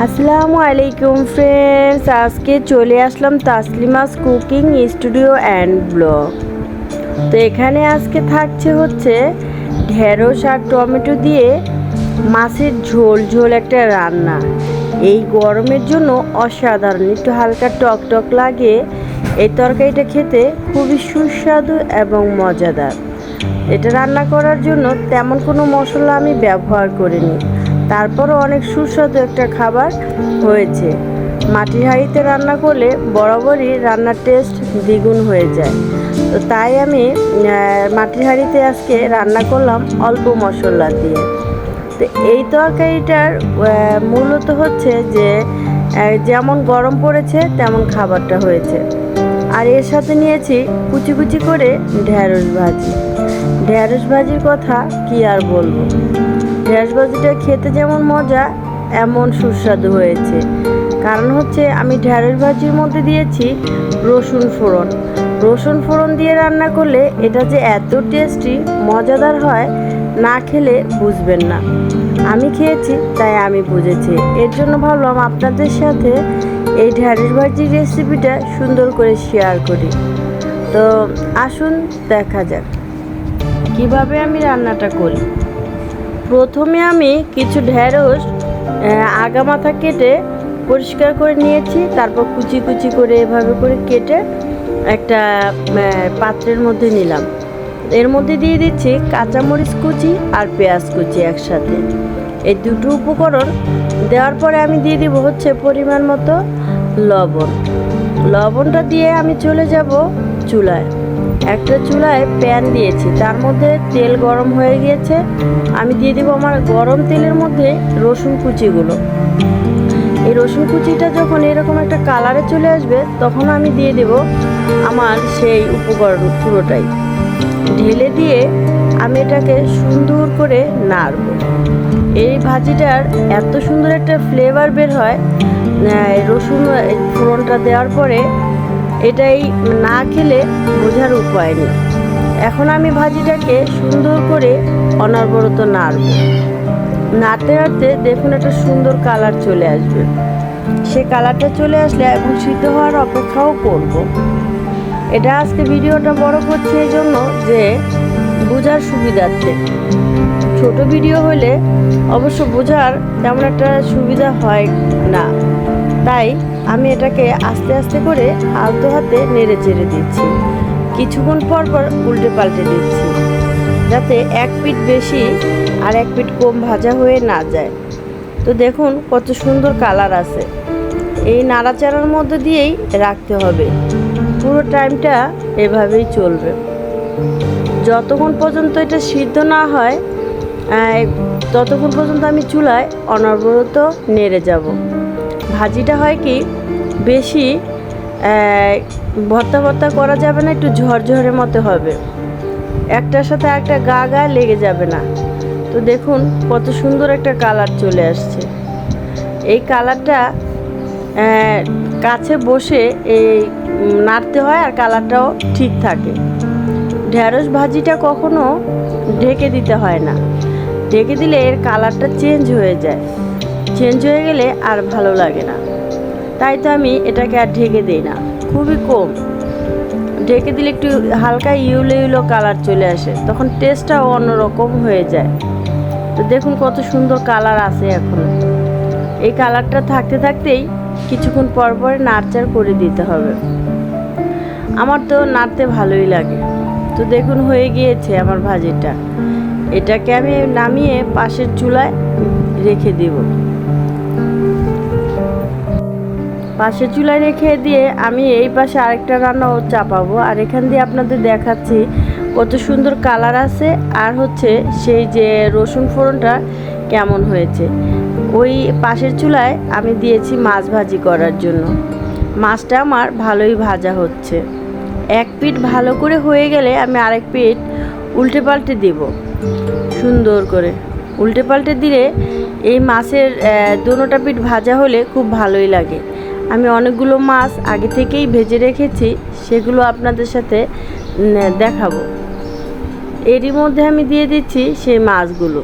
আসসালামু আলাইকুম ফ্রেন্ডস আজকে চলে আসলাম Taslima's cooking studio and blog. তো এখানে আজকে থাকছে হচ্ছে ঢেঁড়স আর টমেটো দিয়ে মাছের ঝোল ঝোল একটা রান্না। এই গরমের জন্য অসাধারণ, একটু হালকা টক টক লাগে। এই তরকারিটা খেতে খুবই সুস্বাদু এবং মজাদার। এটা রান্না করার জন্য তেমন কোনো মশলা আমি ব্যবহার করিনি। তারপরও অনেক সুস্বাদু একটা খাবার হয়েছে। মাটির হাঁড়িতে রান্না করলে বরাবরই রান্নার টেস্ট দ্বিগুণ হয়ে যায়। তো তাই আমি মাটির হাঁড়িতে আজকে রান্না করলাম অল্প মশলা দিয়ে। তো এই তরকারিটার মূলত হচ্ছে যে যেমন গরম পড়েছে, তেমন খাবারটা হয়েছে। আর এর সাথে নিয়েছি কুচি কুচি করে ঢ্যাঁড়স ভাজি। ঢ্যাঁড়স ভাজির কথা কি আর বলব? ঢ্যাঁড়স ভাজিটা খেতে যেমন মজা, এমন সুস্বাদু হয়েছে। কারণ হচ্ছে, আমি ঢ্যাঁড়স ভাজির মধ্যে দিয়েছি রসুন ফোড়ন। রসুন ফোড়ন দিয়ে রান্না করলে এটা যে এত টেস্টি মজাদার হয়, না খেলে বুঝবেন না। আমি খেয়েছি, তাই আমি বুঝেছি। এর জন্য ভাবলাম আপনাদের সাথে এই ঢ্যাঁড়স ভাজির রেসিপিটা সুন্দর করে শেয়ার করি। তো আসুন, দেখা যাক। কীভাবে আমি রান্নাটা করি? প্রথমে আমি কিছু ঢেঁড়স আগা মাথা কেটে পরিষ্কার করে নিয়েছি, তারপর কুচি কুচি করে এভাবে করে কেটে একটা পাত্রের মধ্যে নিলাম। এর মধ্যে দিয়ে দিচ্ছি কাঁচামরিচ কুচি আর পেঁয়াজ কুচি একসাথে। এই দুটো উপকরণ দেওয়ার পরে আমি দিয়ে দিব হচ্ছে পরিমাণ মতো লবণ। লবণটা দিয়ে আমি চলে যাব চুলায়। একটা চুলায় প্যান দিয়েছি, তার মধ্যে তেল গরম হয়ে গিয়েছে। আমি দিয়ে দেবো আমার গরম তেলের মধ্যে রসুন কুচিগুলো। এই রসুন কুচিটা যখন এরকম একটা কালারে চলে আসবে, তখন আমি দিয়ে দেব আমার সেই উপকরণ পুরোটাই। ঢেলে দিয়ে আমি এটাকে সুন্দর করে নাড়ব। এই ভাজিটার এত সুন্দর একটা ফ্লেভার বের হয় রসুন ফোড়নটা দেওয়ার পরে এটাই না খেলে বোঝার উপায় নেই। এখন আমি ভাজিটাকে সুন্দর করে অনবরত নাড়ব। নাড়তে নাড়তে দেখুন একটা সুন্দর কালার চলে আসবে। সে কালারটা চলে আসলে এখন সিদ্ধ হওয়ার অপেক্ষাও করব। এটা আজকে ভিডিওটা বড় করছি এই জন্য যে বোঝার সুবিধার্থে। ছোট ভিডিও হলে অবশ্য বোঝার তেমন একটা সুবিধা হয় না। তাই আমি এটাকে আস্তে আস্তে করে আলতো হাতে নেড়ে চেড়ে দিচ্ছি। কিছুক্ষণ পর পর উল্টে পাল্টে দিচ্ছি, যাতে এক পিঠ বেশি আর এক পিঠ কম ভাজা হয়ে না যায়। তো দেখুন কত সুন্দর কালার আছে। এই নাড়াচাড়ার মধ্যে দিয়েই রাখতে হবে। পুরো টাইমটা এভাবেই চলবে। যতক্ষণ পর্যন্ত এটা সিদ্ধ না হয় ততক্ষণ পর্যন্ত আমি চুলায় অনবরত নেড়ে যাব। ভাজিটা হয় কি, বেশি ভর্তা ভর্তা করা যাবে না, একটু ঝরঝরে মতো হবে। একটার সাথে একটা গা গা লেগে যাবে না। তো দেখুন কত সুন্দর একটা কালার চলে আসছে। এই কালারটা কাছে বসে এই নাড়তে হয় আর কালারটাও ঠিক থাকে। ঢ্যাঁড়স ভাজিটা কখনো ঢেকে দিতে হয় না। ঢেকে দিলে এর কালারটা চেঞ্জ হয়ে যায়। চেঞ্জ হয়ে গেলে আর ভালো লাগে না। তাই তো আমি এটাকে আর ঢেকে দিই না। খুবই কম। ঢেকে দিলে একটু হালকা ইউলো ইউলো কালার চলে আসে। তখন টেস্টটাও অন্যরকম হয়ে যায়। তো দেখুন কত সুন্দর কালার আছে এখন। এই কালারটা থাকতে থাকতেই কিছুক্ষণ পর পর নাড়চাড় করে দিতে হবে। আমার তো নাড়তে ভালোই লাগে। তো দেখুন হয়ে গিয়েছে আমার ভাজিটা। এটাকে আমি নামিয়ে পাশের চুলায় রেখে দিব। পাশের চুলায় রেখে দিয়ে আমি এই পাশে আরেকটা রান্নাও চাপাবো। আর এখান দিয়ে আপনাদের দেখাচ্ছি কত সুন্দর কালার আছে আর হচ্ছে সেই যে রসুন ফোড়নটা কেমন হয়েছে। ওই পাশের চুলায় আমি দিয়েছি মাছ ভাজি করার জন্য। মাছটা আমার ভালোই ভাজা হচ্ছে। এক পিঠ ভালো করে হয়ে গেলে আমি আরেক পিঠ উল্টে পাল্টে দেব। সুন্দর করে উল্টে পাল্টে দিলে এই মাছের দুটোটা পিঠ ভাজা হলে খুব ভালোই লাগে। আমি অনেকগুলো মাছ আগে থেকেই ভেজে রেখেছি, সেগুলো আপনাদের সাথে দেখাবো। এরই মধ্যে আমি দিয়ে দিচ্ছি সেই মাছগুলো,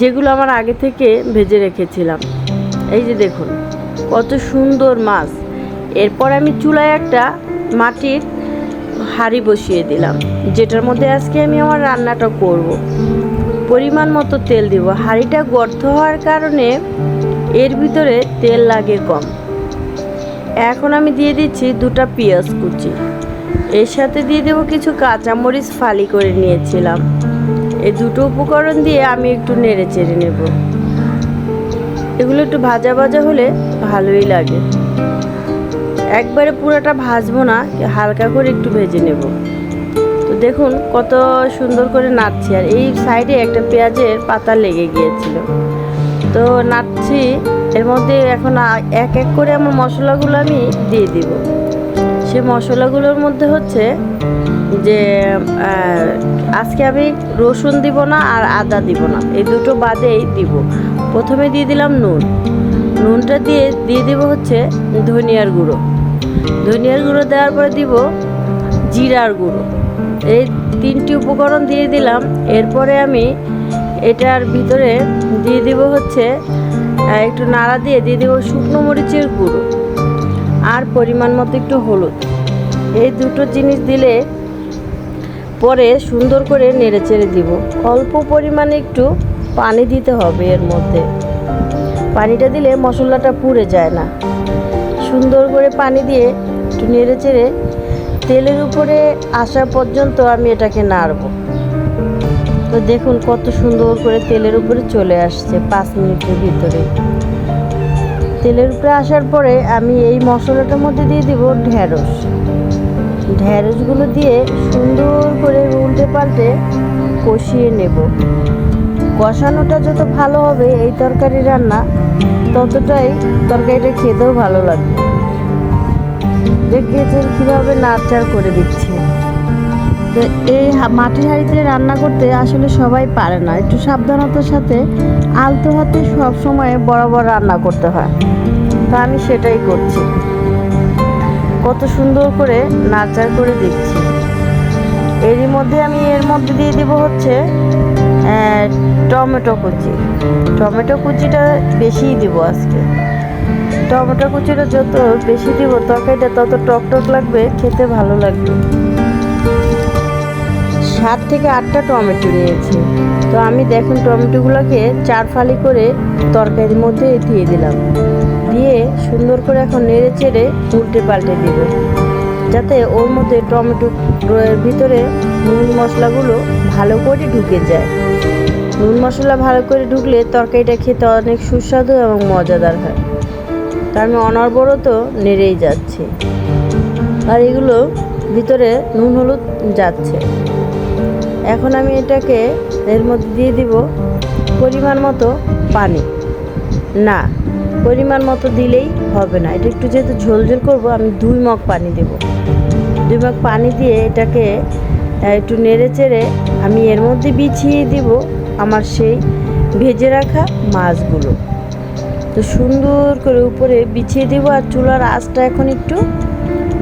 যেগুলো আমার আগে থেকে ভেজে রেখেছিলাম। এই যে দেখুন, কত সুন্দর মাছ। এরপর আমি চুলায় একটা মাটির হাঁড়ি বসিয়ে দিলাম, যেটার মধ্যে আজকে আমি আমার রান্নাটা করব। পরিমাণ মতো তেল দিব। হাঁড়িটা গর্ত হওয়ার কারণে এর ভিতরে তেল লাগে কম। এখন আমি দিয়ে দিচ্ছি দুটা পেঁয়াজ কুচি। এর সাথে দিয়ে দেবো কিছু কাঁচামরিচ ফালি করে নিয়েছিলাম। এই দুটো উপকরণ দিয়ে আমি একটু নেড়ে চেড়ে নেব। এগুলো একটু ভাজা ভাজা হলে ভালোই লাগে। একবারে পুরোটা ভাজবো না, হালকা করে একটু ভেজে নেব। তো দেখুন কত সুন্দর করে নাড়ছি। আর এই সাইডে একটা পেঁয়াজের পাতা লেগে গিয়েছিল। তো নাড়ছি এর মধ্যে এখন এক এক করে আমার মশলাগুলো আমি দিয়ে দিব। সে মশলাগুলোর মধ্যে হচ্ছে যে আজকে আমি রসুন দিব না আর আদা দিব না। এই দুটো বাদেই দিব। প্রথমে দিয়ে দিলাম নুন। নুনটা দিয়ে দিয়ে দিব হচ্ছে ধনিয়ার গুঁড়ো। ধনিয়ার গুঁড়ো দেওয়ার পরে দিব জিরার গুঁড়ো। এই তিনটি উপকরণ দিয়ে দিলাম। এরপরে আমি এটার ভিতরে দিয়ে দিব হচ্ছে একটু নাড়া দিয়ে দিয়ে দিব শুকনো মরিচের গুঁড়ো আর পরিমাণ মতো একটু হলুদ। এই দুটো জিনিস দিলে পরে সুন্দর করে নেড়ে চেড়ে দিব। অল্প পরিমাণে একটু পানি দিতে হবে এর মধ্যে। পানিটা দিলে মশলাটা পুড়ে যায় না। সুন্দর করে পানি দিয়ে একটু নেড়ে চেড়ে তেলের উপরে আসা পর্যন্ত আমি এটাকে নাড়ব। তো দেখুন কত সুন্দর করে তেলের উপরে চলে আসছে পাঁচ মিনিটের ভিতরে। তেলের উপরে আসার পরে আমি এই মশলাটার মধ্যে দিয়ে দিব ঢ্যাঁড়স ঢ্যাঁড়সগুলো দিয়ে সুন্দর করে উল্টে পাল্টে কষিয়ে নেব। কষানোটা যত ভালো হবে এই তরকারি রান্না, ততটাই তরকারিটা খেতেও ভালো লাগবে। দেখিয়েছেন কীভাবে নাড়চাড় করে দিচ্ছি। তো এই মাটির হাঁড়িতে রান্না করতে আসলে সবাই পারে না। একটু সাবধানতার সাথে আলতো হাতে সব সময় বরাবর রান্না করতে হয়। তো আমি সেটাই করছি। কত সুন্দর করে নাড়চাড় করে দিচ্ছি এরই মধ্যে আমি এর মধ্যে দিয়ে দিব হচ্ছে টমেটো কুচি। টমেটো কুচিটা বেশিই দিব আজকে। টমেটো কুচিটা যত বেশি দিব, তরকারিটা তত টক টক লাগবে, খেতে ভালো লাগবে। সাত থেকে আটটা টমেটো নিয়েছি। তো আমি দেখুন টমেটোগুলোকে চার ফালি করে তরকারির মধ্যে দিয়ে দিলাম। দিয়ে সুন্দর করে এখন নেড়ে চেড়ে উল্টে পাল্টে দিব। যাতে ওর মধ্যে টমেটো ভিতরে নুন মশলাগুলো ভালো করে ঢুকে যায়। নুন মশলা ভালো করে ঢুকলে তরকারিটা খেতে অনেক সুস্বাদু এবং মজাদার হয়। তা আমি অনর্বরত নেড়েই যাচ্ছি। আর এগুলো ভিতরে নুন হলুদ যাচ্ছে। এখন আমি এটাকে এর মধ্যে দিয়ে দিব পরিমাণ মতো পানি। না, পরিমাণ মতো দিলেই হবে না। এটা একটু যেহেতু ঝোল ঝোল করব, আমি দুই মগ পানি দেব। দুই মগ পানি দিয়ে এটাকে একটু নেড়ে চেড়ে আমি এর মধ্যে বিছিয়ে দিব আমার সেই ভেজে রাখা মাছগুলো। তো সুন্দর করে উপরে বিছিয়ে দেবো আর চুলার আঁচটা এখন একটু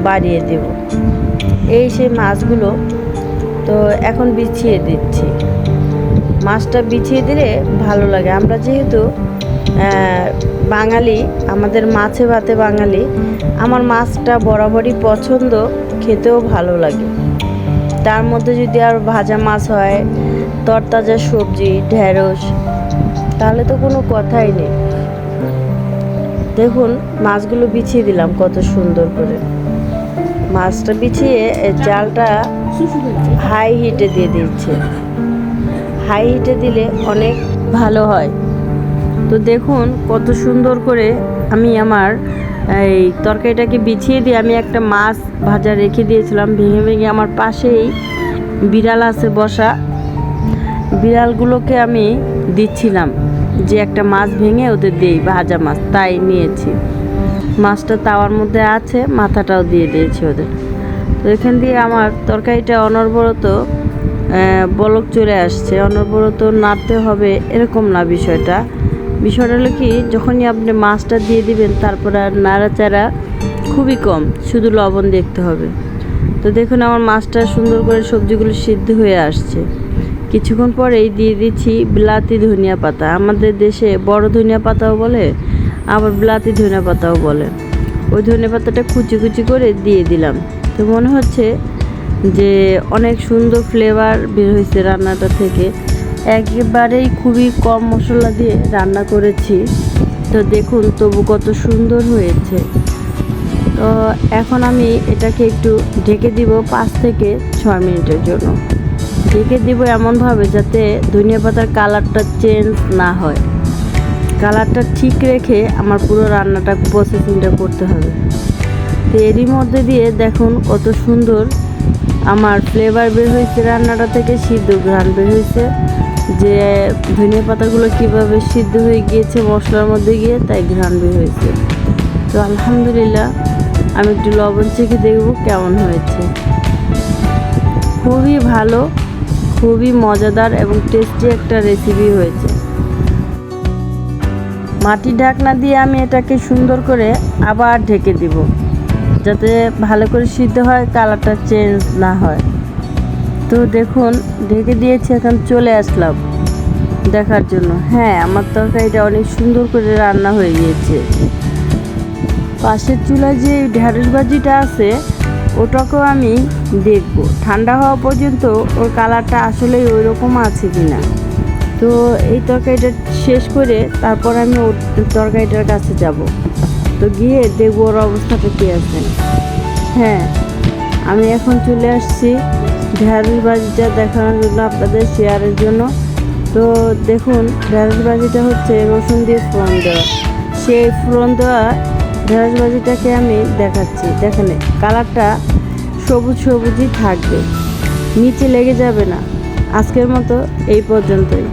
বাড়িয়ে দেব। এই সেই মাছগুলো তো এখন বিছিয়ে দিচ্ছি। মাছটা বিছিয়ে দিলে ভালো লাগে। আমরা যেহেতু বাঙালি, আমাদের মাছে ভাতে বাঙালি, আমার মাছটা বরাবরই পছন্দ, খেতেও ভালো লাগে। তার মধ্যে যদি আর ভাজা মাছ হয়, তরতাজা সবজি, ঢেঁড়স, তাহলে তো কোনো কথাই নেই। দেখুন, মাছগুলো বিছিয়ে দিলাম, কত সুন্দর করে। মাছটা বিছিয়ে জালটা হাই হিটে দিয়ে দিচ্ছে। হাই হিটে দিলে অনেক ভালো হয়। তো দেখুন কত সুন্দর করে আমি আমার এই তরকারিটাকে বিছিয়ে দিয়ে আমি একটা মাছ ভাজা রেখে দিয়েছিলাম। ভেঙে ভেঙে আমার পাশেই বিড়াল আছে বসা। বিড়ালগুলোকে আমি দিচ্ছিলাম যে একটা মাছ ভেঙে ওদের দিই ভাজা মাছ, তাই নিয়েছি। মাছটা তাওয়ার মধ্যে আছে, মাথাটাও দিয়ে দিয়েছি ওদের। তো এখান দিয়ে আমার তরকারিটা অনর্বরত বলক চলে আসছে। অনর্বরত নাড়তে হবে এরকম না বিষয়টা। বিষয়টা হলো কি, যখনই আপনি মাছটা দিয়ে দিবেন, তারপর আর নাড়াচাড়া খুবই কম, শুধু লবণ দেখতে হবে। তো দেখুন আমার মাছটা সুন্দর করে সবজিগুলো সিদ্ধ হয়ে আসছে। কিছুক্ষণ পরেই দিয়ে দিচ্ছি বিলাতি ধনিয়া পাতা। আমাদের দেশে বড় ধনিয়া পাতাও বলে আবার ব্লাতি ধনে পাতাও বলে। ওই ধনে পাতাটা কুচি কুচি করে দিয়ে দিলাম। তো মনে হচ্ছে যে অনেক সুন্দর ফ্লেভার বের হয়েছে রান্নাটা থেকে। একেবারেই খুবই কম মশলা দিয়ে রান্না করেছি। তো দেখুন, তবু কত সুন্দর হয়েছে। তো এখন আমি এটাকে একটু ঢেকে দিব পাঁচ থেকে ছয় মিনিটের জন্য। ঢেকে দিব এমনভাবে যাতে ধনিয়া পাতার কালারটা চেঞ্জ না হয়। কালারটা ঠিক রেখে আমার পুরো রান্নাটা প্রসেসিংটা করতে হবে। তো এরই মধ্যে দিয়ে দেখুন কত সুন্দর আমার ফ্লেভার বের হয়েছে রান্নাটা থেকে, সিদ্ধ ঘ্রাণ বের হয়েছে। যে ধনিয়া পাতাগুলো কীভাবে সিদ্ধ হয়ে গিয়েছে, মশলার মধ্যে গিয়ে তাই ঘ্রাণ বের হয়েছে। তো আলহামদুলিল্লাহ আমি একটু লবণ চেখে দেখব কেমন হয়েছে। খুবই ভালো, খুবই মজাদার এবং টেস্টি একটা রেসিপি হয়েছে। মাটির ঢাকনা দিয়ে আমি এটাকে সুন্দর করে আবার ঢেকে দিব, যাতে ভালো করে সিদ্ধ হয়, কালারটা চেঞ্জ না হয়। তো দেখুন, ঢেকে দিয়েছি, এখন চলে আসলাম দেখার জন্য। হ্যাঁ আমার তরকারিটা অনেক সুন্দর করে রান্না হয়ে গিয়েছে। পাশের চুলায় যে ঢ্যাঁড়স ভাজিটা আছে, ওটাকেও আমি দেখব। ঠান্ডা হওয়া পর্যন্ত ওর কালারটা আসলেই ওই রকম আছে কি না তো এই তরকারিটা শেষ করে তারপর আমি তরকারিটার কাছে যাব। তো গিয়ে দেখব ওর অবস্থাটা কী আছে। হ্যাঁ আমি এখন চলে আসছি ঢ্যাঁড়স ভাজিটা দেখানোর জন্য আপনাদের শেয়ারের জন্য। তো দেখুন, ঢ্যাঁড়স ভাজিটা হচ্ছে রসুন দিয়ে ফোড়ন দেওয়া। সেই ফোড়ন দেওয়া ঢেঁড়স ভাজিটাকে আমি দেখাচ্ছি। দেখেন, কালারটা সবুজ সবুজই থাকবে। নিচে লেগে যাবে না। আজকের মতো এই পর্যন্তই।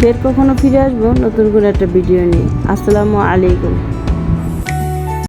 ফের কখনো ফিরে আসব নতুন করে একটা ভিডিও নিয়ে। আসসালামু আলাইকুম।